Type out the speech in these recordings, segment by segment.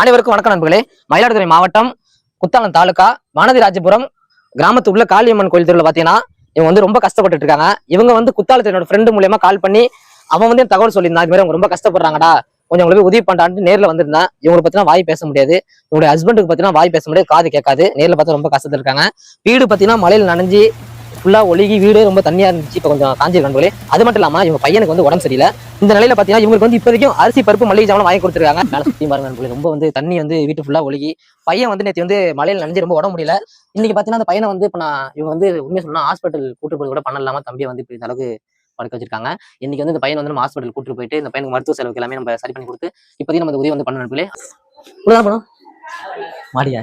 அனைவருக்கும் வணக்கம் நண்பர்களே. மயிலாடுதுறை மாவட்டம் குத்தாலம் தாலுக்கா வானதிராஜபுரம் கிராமத்து உள்ள காளியம்மன் கோயில் தெருவில் பார்த்தீங்கன்னா இவங்க வந்து ரொம்ப கஷ்டப்பட்டுட்டு இருக்காங்க. இவங்க வந்து குத்தாலத்தில் என்னோட ஃப்ரெண்டு மூலியமா கால் பண்ணி அவன் வந்து தகவல் சொல்லியிருந்தான். இது மாதிரி அவங்க ரொம்ப கஷ்டப்படுறாங்கடா. கொஞ்சம் உங்களுக்கு உதவி பண்ணான்னு நேரில் வந்திருந்தேன். இவங்களை பார்த்தீங்கன்னா வாய் பேச முடியாது. இவங்களுடைய ஹஸ்பண்டுக்கு பார்த்தீங்கன்னா வாய் பேச முடியாது. காது கேட்காது. நேரில் பார்த்தா ரொம்ப கஷ்டத்துல இருக்காங்க. வீடு பார்த்தீங்கன்னா மலையில் நனைஞ்சு ஃபுல்லா ஒழுகி வீடு ரொம்ப தண்ணியா இருந்துச்சு. இப்போ கொஞ்சம் காஞ்சி நண்பர்களே. அது மட்டும் இல்லாமல் இவங்க பையனுக்கு வந்து உடம்பு சரியில்லை. இந்த நிலையில பார்த்தீங்கன்னா இவங்களுக்கு வந்து இப்போதைக்கும் அரிசி பருப்பு மளிகை ஜாமான் வாங்கி கொடுத்துருக்காங்க. மேல சுற்றி பாருங்க நண்பர்களே. ரொம்ப வந்து தண்ணி வந்து வீட்டு ஃபுல்லா ஒழுகி. பையன் வந்து நேற்று வந்து மழையில நனைஞ்சு ரொம்ப உடம்பு முடியல. இன்னைக்கு பாத்தீங்கன்னா அந்த பையனை வந்து இப்போ நான் இவங்க வந்து உண்மையை சொன்னால் ஹாஸ்பிட்டல் கூட்டு போய் கூட பண்ணலாமா தம்பியை வந்து இப்படி இந்த அளவுக்கு படுக்க வச்சிருக்காங்க. இன்னைக்கு வந்து இந்த பையன் வந்து நம்ம ஹாஸ்பிட்டல் கூட்டு போயிட்டு இந்த பையனுக்கு மருத்துவ செலவுக்கு எல்லாமே நம்ம சரி பண்ணி கொடுத்து இப்போதையும் நம்ம உதவி வந்து பண்ண நண்பர்களே. உள்ள பணம் மாடியா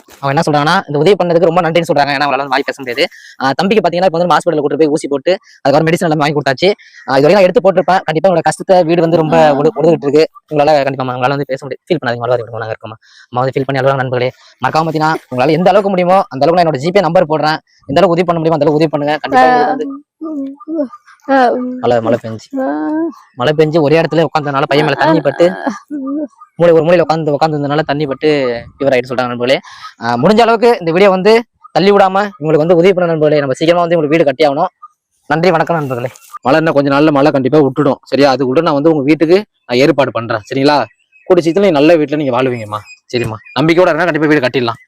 அவன் என்ன சொல்றாங்கன்னா இந்த உதவி பண்ணதுக்கு ரொம்ப நன்றின்னு சொல்றாங்க. ஏன்னா அவங்களால வாய் பேச முடியாது தம்பிக்கு பாத்தீங்கன்னா இப்போ வந்து ஹாஸ்பிட்டல் கூட்டு போய் ஊசி போட்டு அதுக்கப்புறம் மெடிசன் எல்லாமே வாங்கி கொடுத்தாச்சு. இது வரைக்கும் எடுத்து போட்டிருப்பேன். கண்டிப்பா உங்களோட கஷ்டத்தை வீடு வந்து ரொம்ப ஒடு- ஒடுங்கிட்டு இருக்கு. உங்களால கண்டிப்பா உங்களால வந்து பேச முடியும். ஃபீல் பண்ணாதீங்க வளர்ந்து நாங்க இருக்கோம் அம்மா வந்து ஃபீல் பண்ணி அலுவலக நண்பர்களே. மறக்காம பாத்தீங்கன்னா உங்களால எந்த அளவுக்கு முடியுமோ அந்த அளவுக்கு நான் என்னோட ஜிபே நம்பர் போடுறேன். எந்த அளவுக்கு உதவி பண்ண முடியுமோ அந்த அளவுக்கு உதவி பண்ணுங்க. கண்டிப்பா மழை மழை பெஞ்சு. மழை பெஞ்சு ஒரே இடத்துல உட்காந்ததுனால பையன் மேல தண்ணி பட்டு மூளை ஒரு மூலையில உட்காந்து உட்காந்துருந்தனால தண்ணி பட்டு இவர் ஆயிட்டு சொல்றாங்க நண்பர்களே. முடிஞ்ச அளவுக்கு இந்த வீடியோ வந்து தள்ளி விடாம உங்களுக்கு வந்து உதவி பண்ண நண்பர்களே. நம்ம சீக்கிரமா வந்து உங்களுக்கு வீடு கட்டி ஆகணும். நன்றி வணக்கம் நண்பர்களே. மழை இன்னும் கொஞ்ச நாள்ல மழை கண்டிப்பா விட்டுடும். சரியா? அது கூட நான் வந்து உங்க வீட்டுக்கு நான் ஏற்பாடு பண்றேன். சரிங்களா? கூடி சீக்கிரம் நீங்க நல்ல வீட்டுல நீங்க வாழுவீங்கம்மா. சரிம்மா. நம்பிக்கையோட இருந்தா கண்டிப்பா வீடு கட்டிடலாம்.